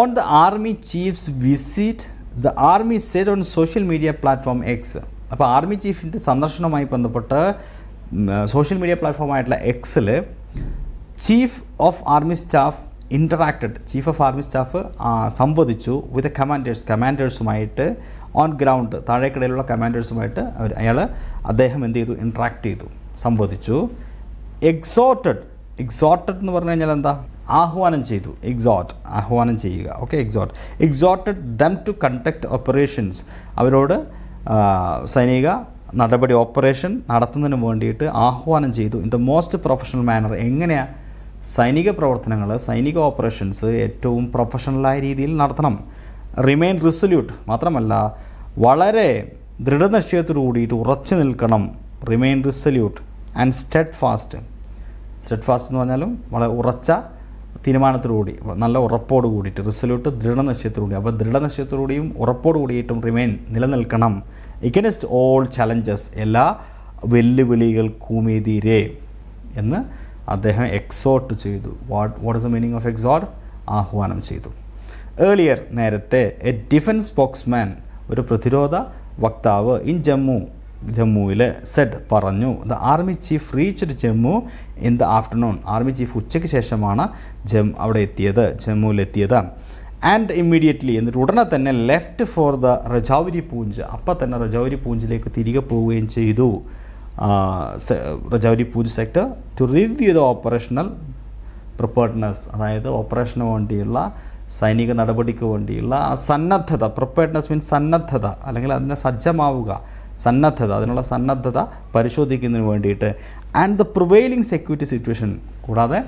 on the army chief's visit the army said on social media platform X അപ്പോൾ ആർമി ചീഫിന്റെ സന്ദർശനവുമായി ബന്ധപ്പെട്ട് സോഷ്യൽ മീഡിയ പ്ലാറ്റ്ഫോമായിട്ടുള്ള എക്സിൽ chief of army staff interacted chief of army staff സംവദിച്ചു വിത്ത് കമാൻഡേഴ്സ് കമാൻഡേഴ്സുമായിട്ട് ഓൺ ഗ്രൗണ്ട് താഴേക്കിടയിലുള്ള കമാൻഡേഴ്സുമായിട്ട് അവർ അയാൾ അദ്ദേഹം എന്ത് ചെയ്തു? ഇൻട്രാക്ട് ചെയ്തു സംവദിച്ചു. എക്സോട്ടഡ് എക്സോട്ടഡ് എന്ന് പറഞ്ഞു കഴിഞ്ഞാൽ എന്താ? ആഹ്വാനം ചെയ്തു എക്സോട്ട് ആഹ്വാനം ചെയ്യുക okay exhort exhorted them to conduct operations അവരോട് സൈനിക നടപടി ഓപ്പറേഷൻ നടത്തുന്നതിന് വേണ്ടിയിട്ട് ആഹ്വാനം ചെയ്തു. In the most professional manner എങ്ങനെയാണ് സൈനിക പ്രവർത്തനങ്ങൾ സൈനിക ഓപ്പറേഷൻസ് ഏറ്റവും പ്രൊഫഷണലായ രീതിയിൽ നടത്തണം. റിമെയിൻ റിസൊല്യൂട്ട് മാത്രമല്ല വളരെ ദൃഢനിശ്ചയത്തോടു കൂടിയിട്ട് ഉറച്ചു നിൽക്കണം. Remain resolute and steadfast steadfast എന്ന് പറഞ്ഞാലും വളരെ ഉറച്ച തീരുമാനത്തോടുകൂടി നല്ല ഉറപ്പോട് കൂടിയിട്ട് റിസൊല്യൂട്ട് ദൃഢനിശ്ചയത്തോടുകൂടി അപ്പോൾ ദൃഢനിശ്ചയത്തോടുകൂടിയും ഉറപ്പോട് കൂടിയിട്ടും റിമെയിൻ നിലനിൽക്കണം. എഗനസ്റ്റ് ഓൾ ചലഞ്ചസ് എല്ലാ വെല്ലുവിളികൾക്കുമെതിരെ എന്ന് അദ്ദേഹം എക്സോട്ട് ചെയ്തു. What what is the meaning of exhort ആഹ്വാനം ചെയ്തു. ഏർലിയർ നേരത്തെ എ ഡിഫൻസ് സ്പോക്സ്മാൻ ഒരു പ്രതിരോധ വക്താവ് ഇൻ ജമ്മു ജമ്മുവിൽ സെഡ് പറഞ്ഞു the army chief reached Jammu in the afternoon army chief ഉച്ചയ്ക്ക് ശേഷമാണ് ജം അവിടെ എത്തിയത് ജമ്മുവിലെത്തിയത്. ആൻഡ് ഇമ്മീഡിയറ്റ്ലി എന്നിട്ട് ഉടനെ തന്നെ left for the Rajouri Poonch അപ്പം തന്നെ റജൗരി പൂഞ്ചിലേക്ക് തിരികെ പോവുകയും ചെയ്തു. Rajouri Poonch sector to review the operational preparedness അതായത് ഓപ്പറേഷന് വേണ്ടിയുള്ള സൈനിക നടപടിക്ക് വേണ്ടിയുള്ള ആ സന്നദ്ധത പ്രിപ്പേർഡ്നെസ് മീൻസ് സന്നദ്ധത അല്ലെങ്കിൽ അതിനെ സജ്ജമാവുക സന്നദ്ധത അതിനുള്ള സന്നദ്ധത പരിശോധിക്കുന്നതിന് വേണ്ടിയിട്ട്. And the prevailing security situation കൂടാതെ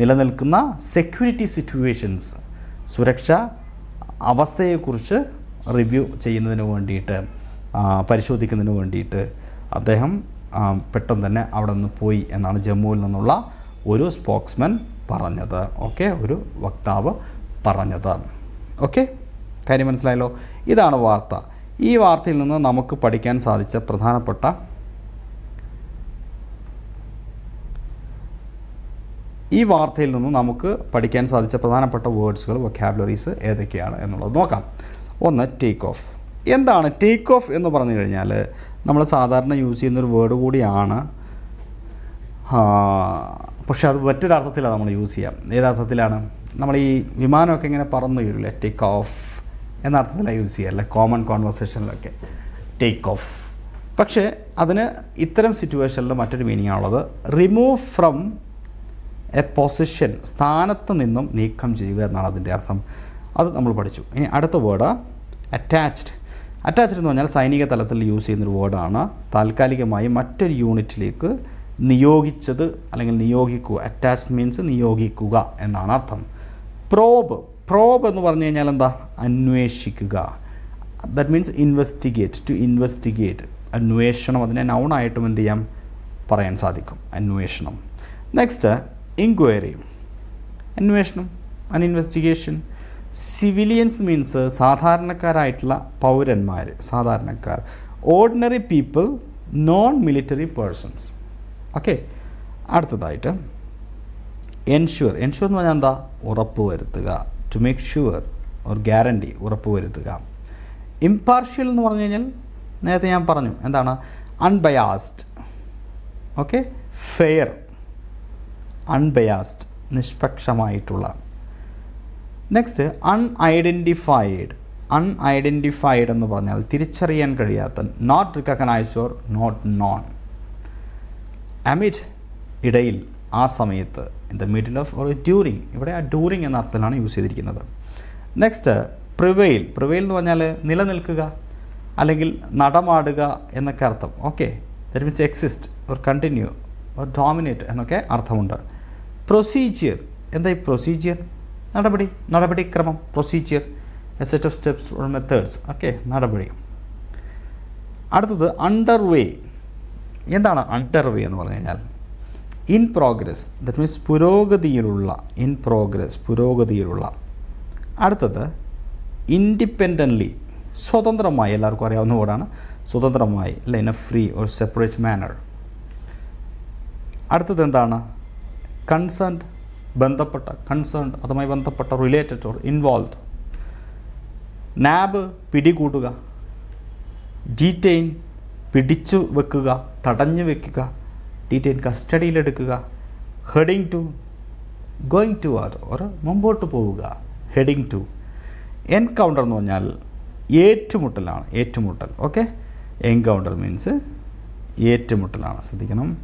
നിലനിൽക്കുന്ന സെക്യൂരിറ്റി സിറ്റുവേഷൻസ് സുരക്ഷ അവസ്ഥയെക്കുറിച്ച് റിവ്യൂ ചെയ്യുന്നതിന് വേണ്ടിയിട്ട് പരിശോധിക്കുന്നതിന് വേണ്ടിയിട്ട്. അദ്ദേഹം പെട്ടെന്ന് തന്നെ അവിടെ നിന്ന് പോയി എന്നാണ് ജമ്മുവിൽ നിന്നുള്ള ഒരു സ്പോക്സ്മാൻ പറഞ്ഞത്. ഓക്കെ? ഒരു വക്താവ് പറഞ്ഞത്. ഓക്കെ? കാര്യം മനസ്സിലായല്ലോ? ഇതാണ് വാർത്ത. ഈ വാർത്തയിൽ നിന്ന് നമുക്ക് പഠിക്കാൻ സാധിച്ച പ്രധാനപ്പെട്ട ഈ വാർത്തയിൽ നിന്ന് നമുക്ക് പഠിക്കാൻ സാധിച്ച പ്രധാനപ്പെട്ട വേർഡ്സുകൾ വൊക്കാബുലറീസ് ഏതൊക്കെയാണ് എന്നുള്ളത് നോക്കാം. ഒന്ന് ടേക്ക് ഓഫ് എന്താണ് ടേക്ക് ഓഫ് എന്ന് പറഞ്ഞു കഴിഞ്ഞാൽ നമ്മൾ സാധാരണ യൂസ് ചെയ്യുന്നൊരു വേർഡ് കൂടിയാണ്. പക്ഷേ അത് മറ്റൊരർത്ഥത്തിലാണ് നമ്മൾ യൂസ് ചെയ്യാം. ഏതർത്ഥത്തിലാണ് നമ്മൾ ഈ വിമാനമൊക്കെ ഇങ്ങനെ പറന്നു വരില്ലേ ടേക്ക് ഓഫ് എന്ന അർത്ഥത്തിലാണ് യൂസ് ചെയ്യുക അല്ലേ? കോമൺ കോൺവെർസേഷനിലൊക്കെ ടേക്ക് ഓഫ് പക്ഷേ അതിന് ഇത്തരം സിറ്റുവേഷനിൽ മറ്റൊരു മീനിങ് ആണുള്ളത്. റിമൂവ് ഫ്രം എ പൊസിഷൻ സ്ഥാനത്ത് നിന്നും നീക്കം ചെയ്യുക എന്നാണ് അതിന്റെ അർത്ഥം. അത് നമ്മൾ പഠിച്ചു. ഇനി അടുത്ത വേർഡ് അറ്റാച്ച്ഡ് അറ്റാച്ച്ഡ് എന്ന് പറഞ്ഞാൽ സൈനിക തലത്തിൽ യൂസ് ചെയ്യുന്നൊരു വേർഡാണ് താൽക്കാലികമായി മറ്റൊരു യൂണിറ്റിലേക്ക് നിയോഗിച്ചത് അല്ലെങ്കിൽ നിയോഗിക്കുക അറ്റാച്ച് മീൻസ് നിയോഗിക്കുക എന്നാണ് അർത്ഥം. പ്രോബ് പ്രോബ് എന്ന് പറഞ്ഞു കഴിഞ്ഞാൽ എന്താ? അന്വേഷിക്കുക. That means investigate to investigate അന്വേഷണം. അതിനെ നൗണായിട്ടും എന്ത് ചെയ്യാം? പറയാൻ സാധിക്കും. അന്വേഷണം. നെക്സ്റ്റ് ഇൻക്വയറി അന്വേഷണം. അൻ ഇൻവെസ്റ്റിഗേഷൻ സിവിലിയൻസ് മീൻസ് സാധാരണക്കാരായിട്ടുള്ള പൗരന്മാർ സാധാരണക്കാർ. Ordinary people non military persons okay അടുത്തതായിട്ട്. എൻഷുവർ എൻഷുവർ എന്ന് പറഞ്ഞാൽ എന്താ? ഉറപ്പ് വരുത്തുക. To make sure or guarantee ഉറപ്പ് വരുത്തുക. ഇമ്പാർഷ്യൽ എന്ന് പറഞ്ഞു കഴിഞ്ഞാൽ നേരത്തെ ഞാൻ പറഞ്ഞു എന്താണ്? അൺബയാസ്ഡ് ഓക്കെ ഫെയർ അൺബയാസ്ഡ് നിഷ്പക്ഷമായിട്ടുള്ള നെക്സ്റ്റ് അൺഐഡന്റിഫൈഡ് അൺഐഡന്റിഫൈഡ് എന്ന് പറഞ്ഞാൽ തിരിച്ചറിയാൻ കഴിയാത്ത not recognise or not known amid ഇടയിൽ ആ സമയത്ത് in the middle of or during ഇവിടെ ആ ഡ്യൂറിങ് എന്ന അർത്ഥത്തിലാണ് യൂസ് ചെയ്തിരിക്കുന്നത്. നെക്സ്റ്റ് പ്രിവെയിൽ പ്രിവെയിൽ എന്ന് പറഞ്ഞാൽ നിലനിൽക്കുക അല്ലെങ്കിൽ നടമാടുക എന്നൊക്കെ അർത്ഥം. Okay that means exist or continue or dominate എന്നൊക്കെ അർത്ഥമുണ്ട്. പ്രൊസീജിയർ എന്താ ഈ പ്രൊസീജിയർ നടപടി നടപടിക്രമം procedure a set of steps or methods okay നടപടി. അടുത്തത് അണ്ടർ വേ എന്താണ് അണ്ടർ വേ എന്ന് പറഞ്ഞു കഴിഞ്ഞാൽ? ഇൻ പ്രോഗ്രസ് ദറ്റ് മീൻസ് പുരോഗതിയിലുള്ള ഇൻ പ്രോഗ്രസ് പുരോഗതിയിലുള്ള. അടുത്തത് ഇൻഡിപെൻഡന്റ്ലി സ്വതന്ത്രമായി എല്ലാവർക്കും അറിയാവുന്ന വേർഡാണ് സ്വതന്ത്രമായി അല്ല? In a free or separate manner അടുത്തത് എന്താണ്? കൺസേൺഡ് ബന്ധപ്പെട്ട കൺസേൺഡ് അതുമായി ബന്ധപ്പെട്ട റിലേറ്റഡ് ഓർ ഇൻവോൾവ് നാബ് പിടികൂടുക. ഡീറ്റെയിൻ പിടിച്ചു വെക്കുക തടഞ്ഞു വെക്കുക detain കസ്റ്റഡിയിലെടുക്കുക. Heading to going to are ഒരു മുമ്പോട്ട് പോവുക. ഹെഡിങ് ടു എൻകൗണ്ടർ എന്ന് പറഞ്ഞാൽ ഏറ്റുമുട്ടലാണ്. ഏറ്റുമുട്ടൽ ഓക്കെ എൻകൗണ്ടർ മീൻസ് ഏറ്റുമുട്ടലാണ്. ശ്രദ്ധിക്കണം.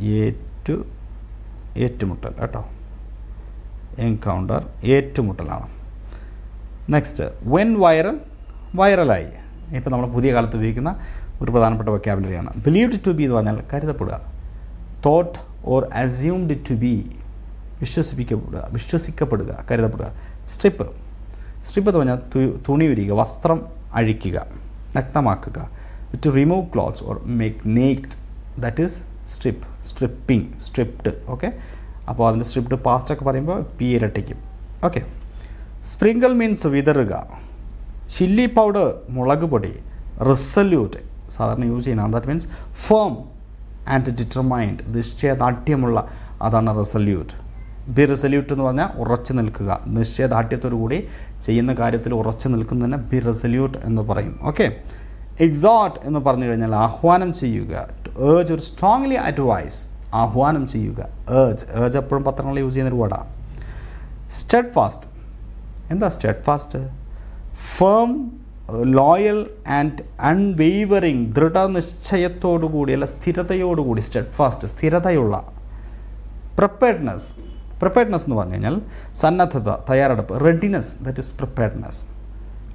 ഏറ്റു ഏറ്റുമുട്ടൽ കേട്ടോ. എൻകൗണ്ടർ ഏറ്റുമുട്ടലാണ്. നെക്സ്റ്റ് വെൻ വൈറൽ വൈറലായി ഇപ്പോൾ നമ്മൾ പുതിയ കാലത്ത് ഉപയോഗിക്കുന്ന ഒരു പ്രധാനപ്പെട്ട വൊക്കാബുലറിയാണ് ബിലീവ്ഡ് ടു ബി എന്ന് പറഞ്ഞാൽ കരുതപ്പെടുക. Thought or assumed to be വിശ്വസിപ്പിക്കപ്പെടുക വിശ്വസിക്കപ്പെടുക കരുതപ്പെടുക. സ്ട്രിപ്പ് സ്ട്രിപ്പ് എന്ന് പറഞ്ഞാൽ തുണി ഉരിക വസ്ത്രം അഴിക്കുക നഗ്നമാക്കുക to remove clothes or make naked that is strip stripping stripped okay അപ്പോൾ അതിന്റെ സ്ട്രിപ്ഡ് പാസ്റ്റൊക്കെ പറയുമ്പോൾ പി ഇരട്ടിക്കും ഓക്കെ സ്പ്രിങ്കിൾ മീൻസ് വിതറുക. ചില്ലി പൗഡർ മുളക് പൊടി റിസല്യൂട്ട് സാധാരണ യൂസ് ചെയ്യുന്നതാണ് that means firm and determined നിശ്ചയദാർഢ്യമുള്ള അതാണ് റിസല്യൂട്ട് ബി റിസല്യൂട്ട് എന്ന് പറഞ്ഞാൽ ഉറച്ചു നിൽക്കുക. നിശ്ചയദാർഢ്യത്തോടു കൂടി ചെയ്യുന്ന കാര്യത്തിൽ ഉറച്ചു നിൽക്കുന്നതിന് ബി റിസല്യൂട്ട് എന്ന് പറയും ഓക്കെ എക്സോട്ട് എന്ന് പറഞ്ഞു കഴിഞ്ഞാൽ ആഹ്വാനം ചെയ്യുക ടു ഏർജ് ഒരു സ്ട്രോങ്ലി അഡ്വൈസ് ആഹ്വാനം ചെയ്യുക. ഏജ് ഏജ് എപ്പോഴും പത്രങ്ങളിൽ യൂസ് ചെയ്യുന്ന ഒരു വേർഡാണ് സ്റ്റെഡ് ഫാസ്റ്റ് എന്താ steadfast firm loyal and unwavering ദൃഢനിശ്ചയത്തോടുകൂടി അല്ല സ്ഥിരതയോടുകൂടി സ്റ്റെഡ് ഫാസ്റ്റ് സ്ഥിരതയുള്ള. പ്രിപ്പയർഡ്നെസ് പ്രിപ്പയർഡ്നെസ് എന്ന് പറഞ്ഞു കഴിഞ്ഞാൽ സന്നദ്ധത തയ്യാറെടുപ്പ് readiness that is preparedness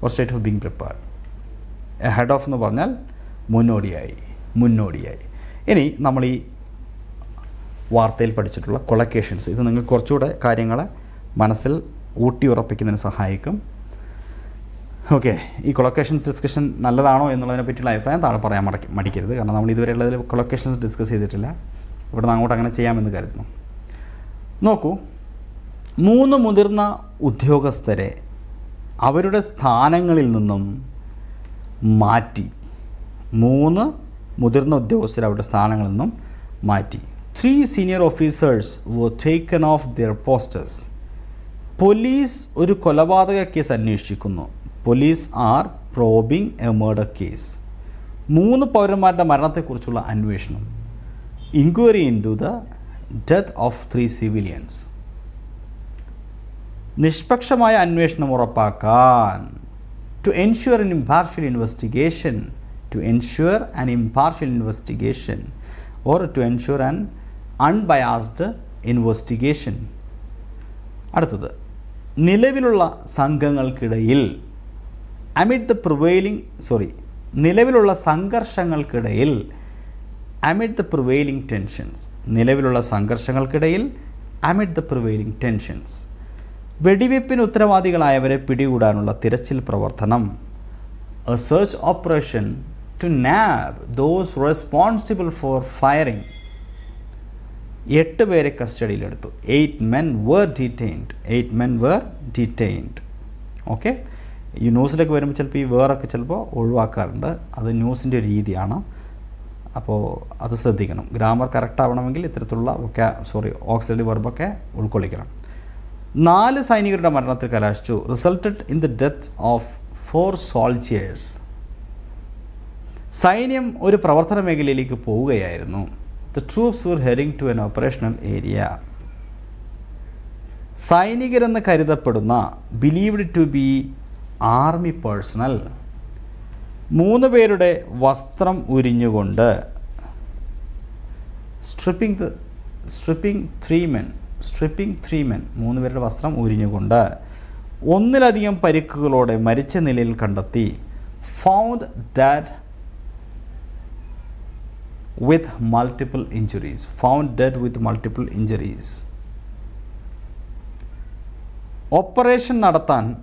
or state of being prepared head of എന്ന് പറഞ്ഞാൽ മുന്നോടിയായി മുന്നോടിയായി. ഇനി നമ്മൾ ഈ വാർത്തയിൽ പഠിച്ചിട്ടുള്ള കൊളക്കേഷൻസ് ഇത് നിങ്ങൾക്ക് കുറച്ചുകൂടെ കാര്യങ്ങളെ മനസ്സിൽ ഊട്ടി ഉറപ്പിക്കുന്നതിന് സഹായിക്കും. ഓക്കെ ഈ കൊളക്കേഷൻസ് ഡിസ്കഷൻ നല്ലതാണോ എന്നുള്ളതിനെ പറ്റിയുള്ള അഭിപ്രായം താഴെ പറയാൻ മടക്കി മടിക്കരുത്. കാരണം നമ്മൾ ഇതുവരെയുള്ളതിൽ കൊളക്കേഷൻസ് ഡിസ്കസ് ചെയ്തിട്ടില്ല. ഇവിടെ നിന്ന് അങ്ങോട്ട് അങ്ങനെ ചെയ്യാമെന്ന് കരുതുന്നു. നോക്കൂ മൂന്ന് മുതിർന്ന ഉദ്യോഗസ്ഥരെ അവരുടെ സ്ഥാനങ്ങളിൽ നിന്നും മാറ്റി മൂന്ന് മുതിർന്ന ഉദ്യോഗസ്ഥർ അവരുടെ സ്ഥാനങ്ങളിൽ നിന്നും മാറ്റി. Three senior officers were taken off their posters police ഒരു കൊലപാതക കേസ് അന്വേഷിക്കുന്നു. Police are probing a murder case മൂന്ന് പൗരന്മാരുടെ മരണത്തെക്കുറിച്ചുള്ള അന്വേഷണം. Inquiry into the death of three civilians നിഷ്പക്ഷമായ അന്വേഷണം ഉറപ്പാക്കാൻ to ensure an impartial investigation to ensure an impartial investigation or to ensure an unbiased investigation അടുത്തത് നിലവിലുള്ള സംഘങ്ങൾക്കിടയിൽ അമിഡ് ദ പ്രിവെയിലിംഗ് സോറി നിലവിലുള്ള സംഘർഷങ്ങൾക്കിടയിൽ അമിഡ് ദ പ്രിവെയിലിംഗ് ടെൻഷൻസ് നിലവിലുള്ള സംഘർഷങ്ങൾക്കിടയിൽ അമിഡ് ദ പ്രിവെയിലിംഗ് ടെൻഷൻസ് വെടിവെപ്പിന് ഉത്തരവാദികളായവരെ പിടികൂടാനുള്ള തിരച്ചിൽ പ്രവർത്തനം. A search operation to nab those responsible for firing എട്ട് പേരെ കസ്റ്റഡിയിലെടുത്തു. Eight men were detained eight men were detained okay ഈ ന്യൂസിലൊക്കെ വരുമ്പോൾ ചിലപ്പോൾ ഈ വേറൊക്കെ ചിലപ്പോൾ ഒഴിവാക്കാറുണ്ട്. അത് ന്യൂസിന്റെ ഒരു രീതിയാണ്. അപ്പോൾ അത് ശ്രദ്ധിക്കണം. ഗ്രാമർ കറക്റ്റ് ആവണമെങ്കിൽ ഇത്തരത്തിലുള്ള ഒക്കെ സോറി ഓക്സിലറി വെർബൊക്കെ ഉൾക്കൊള്ളിക്കണം. നാല് സൈനികരുടെ മരണത്തിൽ കലാശിച്ചു. Resulted in the death of four soldiers സൈന്യം ഒരു പ്രവർത്തന മേഖലയിലേക്ക് പോവുകയായിരുന്നു. The troops were heading to an operational area സൈനികരെന്ന് കരുതപ്പെടുന്ന believed to be army personnel മൂന്ന് പേരുടെ വസ്ത്രം ഉരിഞ്ഞുകൊണ്ട് stripping stripping three men stripping three men മൂന്ന് പേരുടെ വസ്ത്രം ഉരിഞ്ഞുകൊണ്ട് ഒന്നിലധികം പരിക്കുകളോടെ മരിച്ച നിലയിൽ കണ്ടെത്തി. Found that with multiple injuries found dead with multiple injuries operation നടത്താൻ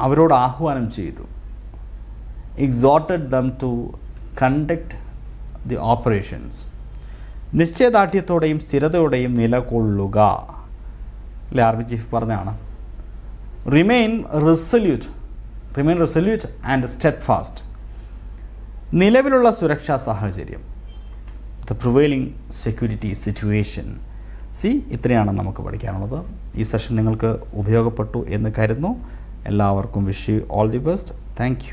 അവരോട് ആഹ്വാനം ചെയ്തു. Exhorted them to conduct the operations നിശ്ചയദാർഢ്യത്തോടെയും സ്ഥിരതയോടെയും നിലകൊള്ളുക. അല്ലെ ആർമി ചീഫ് പറഞ്ഞാണ് remain resolute remain resolute and steadfast നിലവിലുള്ള സുരക്ഷാ സാഹചര്യം. The prevailing security situation see ഇത്രയാണ് നമുക്ക് പഠിക്കാനുള്ളത്. ഈ സെഷൻ നിങ്ങൾക്ക് ഉപയോഗപ്പെട്ടു എന്ന് കരുതുന്നു. എല്ലാവർക്കും wish you all the best thank